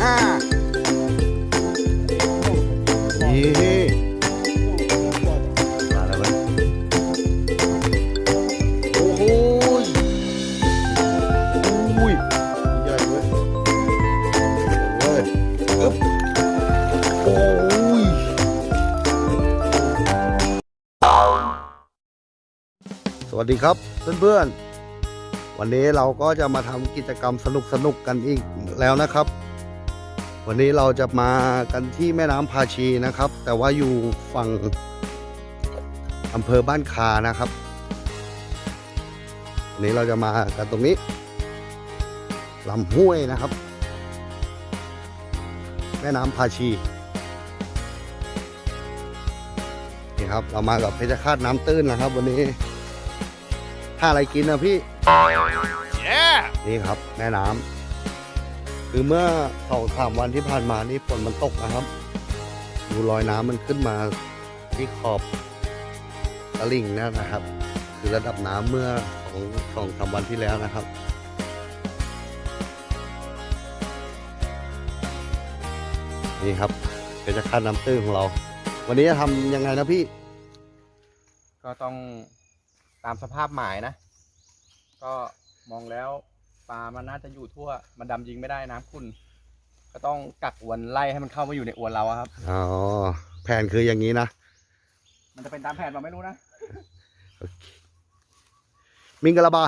นี่มาแล้วเว้ยโอ้โหอุ้ยใหญ่เว้ยเว้ยอึ๊บโอ้ยสวัสดีครับเพื่อนๆวันนี้เราก็จะมาทำกิจกรรมสนุกๆกันอีกแล้วนะครับ วันนี้เราจะมากันที่แม่น้ำพาชีนะครับ แต่ว่าอยู่ฝั่งอำเภอบ้านคานะครับวันนี้เราจะมากันตรงนี้ลำห้วยนะครับ แม่น้ำพาชีนี่ครับเรามากับเพชรคาตน้ำตื้นนะครับ วันนี้ถ้าอะไรกินนะพี่นี่ครับแม่น้ำ คือเมื่อสองสามวันที่ผ่านมานี่ฝนมันตกนะครับ ดูรอยน้ำมันขึ้นมาที่ขอบตลิ่งนยนะครับ คือระดับน้ำเมื่อสองสองสามวันที่แล้วนะครับนี่ครับเป็นจะคาดน้ำตื้นของเรา วันนี้จะทำยังไงนะพี่ ก็ต้องตามสภาพหมายนะ ก็มองแล้ว ปลามันน่าจะอยู่ทั่ว มันดำยิงไม่ได้น้ำขุ่นก็ต้องกักอวนไล่ให้มันเข้ามาอยู่ในอวนเราอะครับ อ๋อแผนคืออย่างนี้นะมันจะเป็นตามแผนเราไม่รู้นะมิงกะลาบา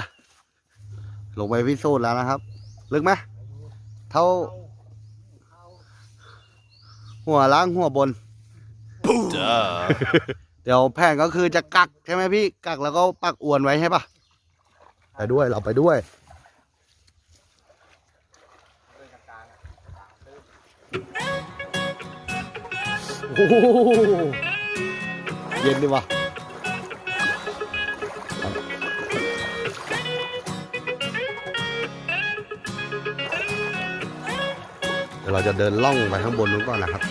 ลงไปพิสูจน์แล้วนะครับ ลึกไหมเท่า หัวล้างหัวบน เดี๋ยวแผนก็คือจะกักใช่ไหมพี่ กักแล้วก็ปักอวนไว้ใช่ปะไปด้วยเราไปด้วย โอ้โหเย็นดีวะเดี๋ยวเราจะเดินล่องไปข้างบนนู้นก่อนนะครับ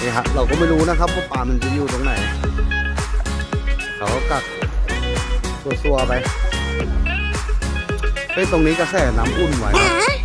นี่ฮะเราก็ไม่รู้นะครับว่าปลามันจะอยู่ตรงไหนเขาก็กักซัวๆไปเฮ้ยตรงนี้กระแสน้ำอุ่นไว้นะ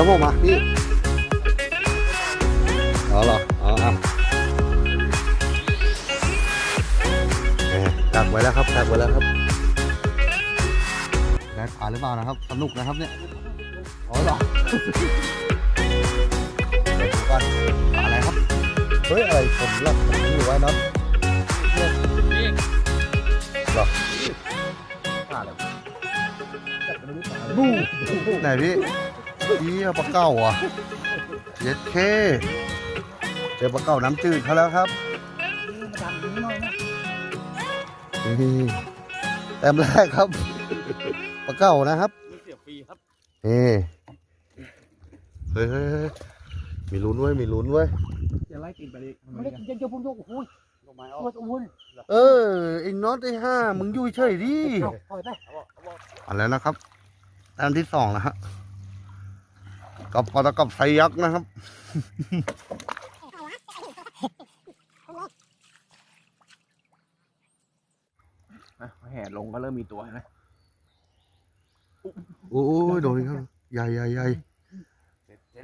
แล้วผมอะพี่อ๋อเหรออ๋อครับเอ๊ะกักไว้แล้วครับกักไว้แล้วครับได้ปลาหรือเปล่านะครับสนุกนะครับเนี่ยอ๋อเหรอเดี๋ยวดูกันปลาอะไรครับเฮ้ยอะไรผมหลับผมอยู่ไว้น็อตเหรอปลาอะไรบูไหนพี่ เยี่ยปลาเก้าอะเย็ดเคเจอปลาเก้าน้ำจืดเขาแล้วครับนี่แต้มแรกครับปลาเก้านะครับเสียฟรีครับนี่เฮ้ยเฮ้ยเฮ้ยมีลุ้นเว้ยมีลุ้นเว้ยจะไล่ตีนไปเลยไม่ได้ยังจะพุ่งโยกโอ้ยลงไม้เอาตัวอ้วนเออไอ้น็อตไอ้ห้ามึงอยู่เฉยดิปล่อยไปเอาแล้วนะครับอันที่สองนะฮะ กับปลาตะกับไซยักษ์นะครับ นะแห่ลงก็เริ่มมีตัวนะโอ้ยโดนอีกครับใหญ่ใหญ่ใหญ่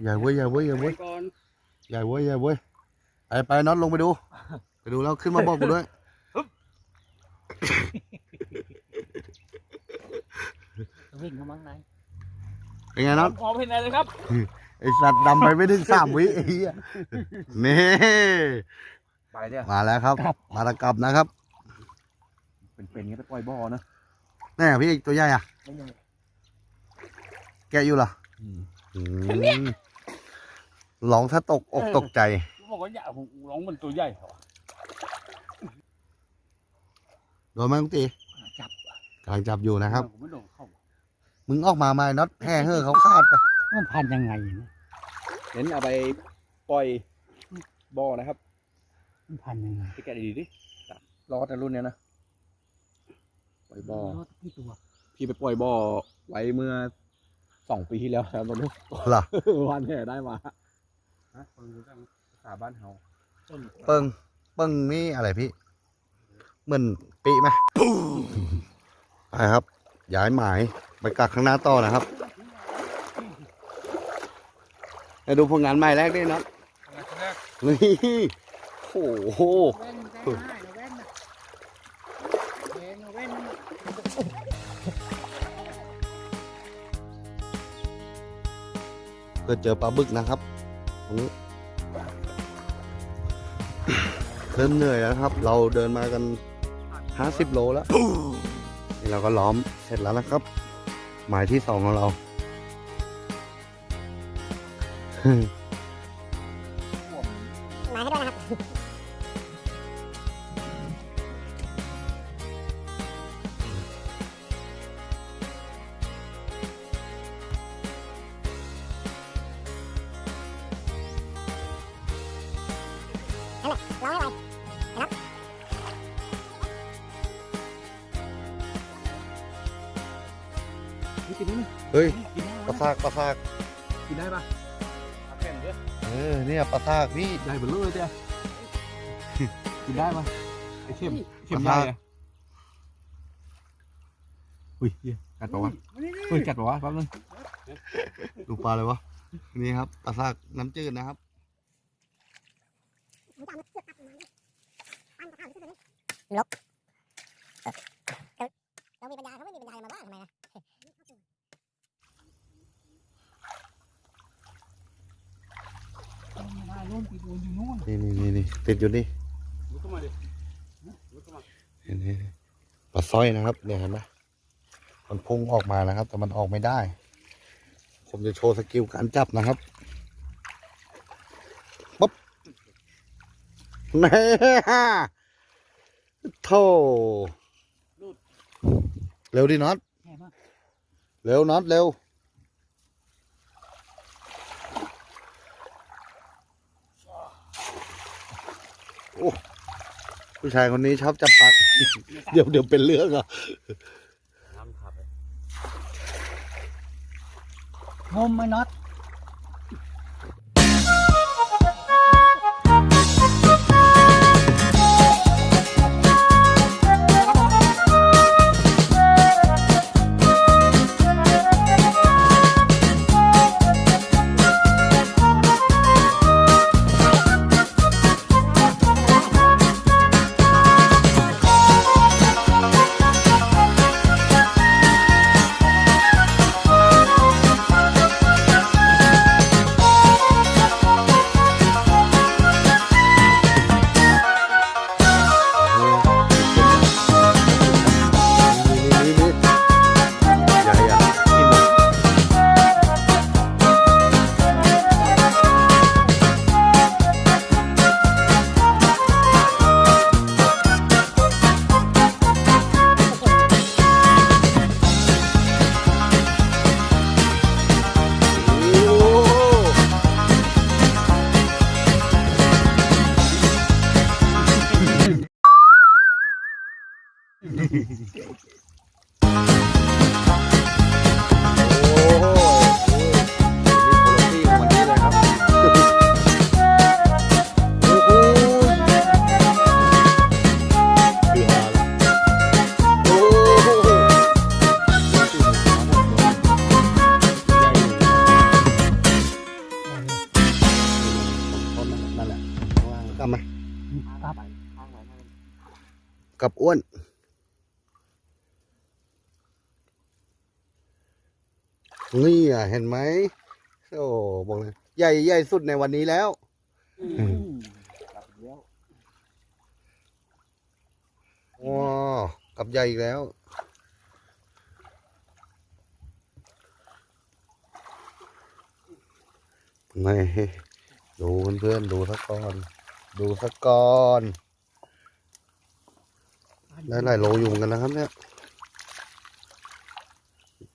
ใหญ่เว้ยใหญ่เว้ยใหญ่เว้ยก่อนใหญ่เว้ยใหญ่เว้ยไปไปน็อตลงไปดู ไปดูแล้วขึ้นมาบอกกูด้วยวิ่งเข้ามาข้างใน เป็นไงน็อตมองไม่เห็นอะไรเลยครับ ไอสัตว์ดำไปไม่ถึงสามวิไอ้เหี้ยนี่ไปเนี่ยมาแล้วครับมาตะกับนะครับ เป็นๆเงี้ยไปปล่อยบ่อนะแน่พี่ตัวใหญ่อะไม่ใช่แกะอยู่เหรออืมอืมร้องถ้าตกอกตกใจบอกว่าอย่าผมร้องมันตัวใหญ่เหรอโดนไหมลุงตีจับกำลังจับอยู่นะครับผมไม่โดนเข้า มึงออกมาไหมน็อตแห่เห่อเขาคาดไป มันพันยังไงนะเน้นเอาไปปล่อยบ่อนะครับมันพันยังไงพี่แกะดีๆดิรอดนะรุ่นเนี้ยนะปล่อยบ่อรถกี่ตัวพี่ไปปล่อยบ่อไว้เมื่อสองปีที่แล้วครับตอนนี้เหรอ วันแห่ได้มาฮะคนรู้จักภาษาบ้านเฮาต้นเปิงเปิงนี่อะไรพี่เหมือนปีไหมไปครับ ย้ายหมายไปกักข้างหน้าต่อนะครับไปดูผลงานใหม่แรกด้วยนะนี่โอ้โหแว่นได้แว่นนะแว่นแว่นก็เจอปลาบึกนะครับตรงนี้เริ่มเหนื่อยแล้วครับ เราเดินมากันห้าสิบโลแล้ว นี่เราก็ล้อมเสร็จแล้วนะครับ หมายที่สองของเรา หมายให้ด้วยนะครับนั่นแหละร้องให้ไวนี่ กินได้ไหมเฮ้ยกินได้ปลาซากปลาซากกินได้ปะเอาแผ่นเยอะเออเนี่ยปลาซากพี่ใหญ่เบลเลยเจ้ากินได้ปะไอเข็มเข็มปใหลาญ่ซากอะอุ้ยเหี้ยกัดปะวะเฮ้ยกัดปะวะแป๊บนึงดูปลาเลยวะนี่ครับปลาซากน้ำจืดนะครับลบเรามีปัญญาเขาไม่มีปัญญามาบ้าทำไมนะ ไม่ได้รุ่นปีโดนอยู่นู่นนี่นี่นี่นี่ติดอยู่นี่ลุกขึ้นมาดิลุกขึ้นมาเห็นไหมปลาสร้อยนะครับเนี่ยเห็นไหมมันพุ่งออกมานะครับ แต่มันออกไม่ได้ ผมจะโชว์สกิลการจับนะครับปุ๊บแน่โธ่เร็วดิน็อตแค่มาเร็วน็อตเร็ว โอ้ผู้ชายคนนี้ชอบจับปลาเดี๋ยวเดี๋ยวเป็นเรื่องอะน้ำขับงมไหมน็อต นี่โคโลตี้ของวันนี้เลยครับโอ้โหคือฮาละโอ้โหนั่นแหละข้างล่างกลับมาครับกับอ้วน นี่อะเห็นไหมโอ้บอกเลยใหญ่ใหญ่สุดในวันนี้แล้ว อืม กลับเดี๋ยวว้าวกับใหญ่อีกแล้วไม่ดูเพื่อนๆดูสักก่อน ดูสักก่อน ได้หลายโลอยู่เหมือนกันนะครับเนี่ย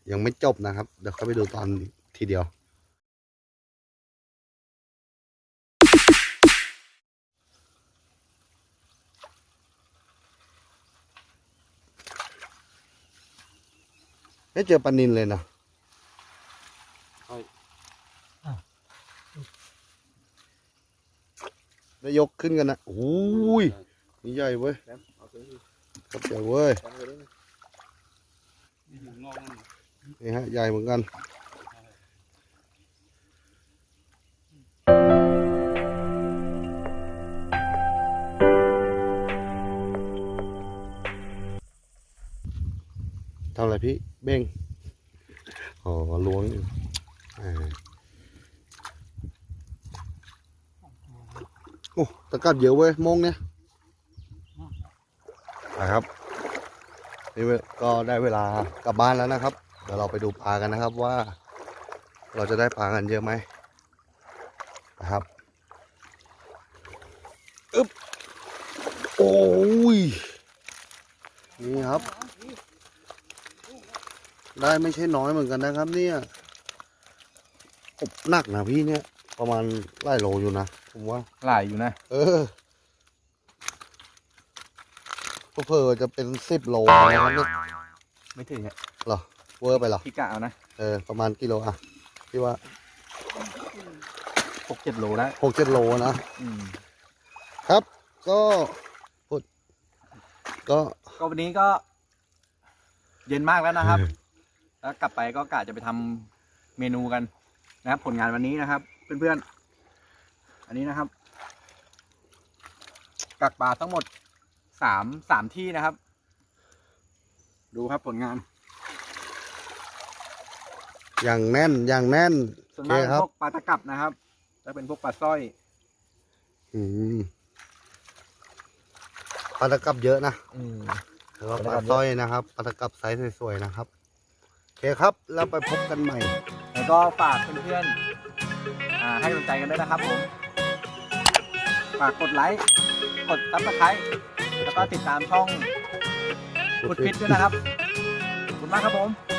ยังไม่จบนะครับ เดี๋ยวเข้าไปดูตอนทีเดียว ไม่เจอปลานินเลยนะได้ยกขึ้นกันนะโอ้ยนี่ใหญ่เว้ยแซมเอาตัวนี้ครับใหญ่เว้ยแซมไปได้ไหม นี่ฮะใหญ่เหมือนกันทำอะไรพี่เบ้งอ๋อล้วงอยู่อ่าโอ้ตะกัดเยอะเว้ยโมงเนี่ยนะครับนี่เว้ยก็ได้เวลากลับบ้านแล้วนะครับเดี๋ยวเราไปดูปลากันนะครับว่า เราจะได้ปลากันเยอะไหมนะครับอึ๊บโอ้ยนี่ครับ ได้ไม่ใช่น้อยเหมือนกันนะครับ เนี่ยอบหนักนะพี่เนี่ยประมาณไล่โลอยู่นะผมว่าหลายอยู่นะ เออเพอๆจะเป็นสิบโลนะครับเนี่ยไม่ถึงอะเหรอ เวอร์ไปเหรอพี่กะเอานะเออประมาณกิโลอะพี่ว่าหกเจ็ดโลแล้วหกเจ็ดโลนะอืมครับก็พูดก็ก็วันนี้ก็ เย็นมากแล้วนะครับ แล้วกลับไปก็กะจะไปทำเมนูกันนะครับ ผลงานวันนี้นะครับ เพื่อนๆอันนี้นะครับกักปลาทั้งหมดสามสามที่นะครับ ดูครับผลงาน อย่างแน่นอย่างแน่นส่วนโอมากเคเป็นครับพวกปลาตะกับนะครับจะเป็นพวกปลาสร้อย อืมปลาตะกับเยอะนะอืม แล้วก็ปปลาลาตะกับสร้อยนะครับปลาตะกับไซส์สวยๆนะครับโอเคครับแล้วไปพบกันใหม่ แล้วก็ฝากเพื่อนๆอ่าให้กำลังใจกันด้วยนะครับผม ฝากกดไลค์ กดซับสไครต์แล้วก็ติดตามช่องพูพุดดผิพิดษด้วยนะครับ ขอบคุณมากครับผมค